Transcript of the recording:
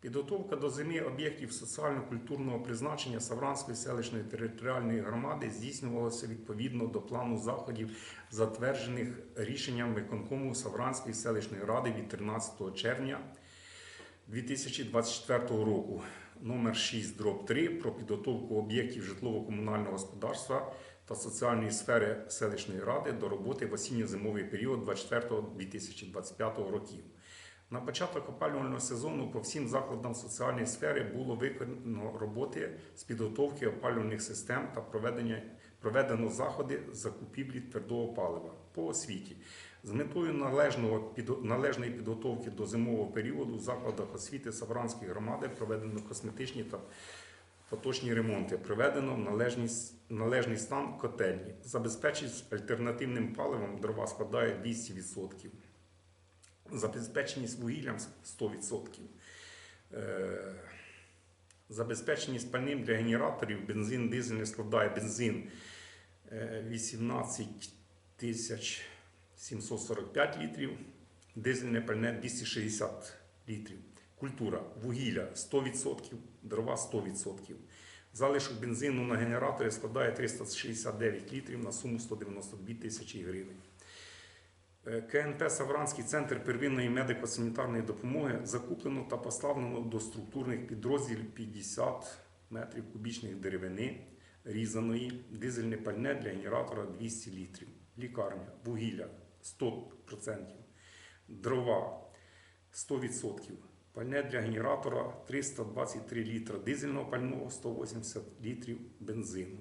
Підготовка до зими об'єктів соціально-культурного призначення Савранської селищної територіальної громади здійснювалася відповідно до плану заходів, затверджених рішенням виконкому Савранської селищної ради від 13 червня 2024 року номер 6 дроб 3 про підготовку об'єктів житлово-комунального господарства та соціальної сфери селищної ради до роботи в осінньо-зимовий період 24-2025 років. На початок опалювального сезону по всім закладам соціальної сфери було виконано роботи з підготовки опалювальних систем та проведення, проведено заходи закупівлі твердого палива по освіті. З метою належного, належної підготовки до зимового періоду в закладах освіти Савранської громади проведено косметичні та поточні ремонти, проведено в належність, належний стан котельні. Забезпеченість альтернативним паливом дрова складає 200%. Забезпеченість вугіллям 100%. Е, Забезпеченість пальним для генераторів бензин дизельний складає бензин е, 18 тисяч 745 літрів, дизельне пальне 260 літрів. Культура вугілля 100%, дрова 100%. Залишок бензину на генераторі складає 369 літрів на суму 192 тисячі гривень. Е, КНП Савранський центр первинної медико-санітарної допомоги закуплено та поставлено до структурних підрозділів 50 метрів кубічних деревини різаної, дизельне пальне для генератора 200 літрів, лікарня, вугілля 100%, дрова 100%, пальне для генератора 323 літра дизельного пального, 180 літрів бензину.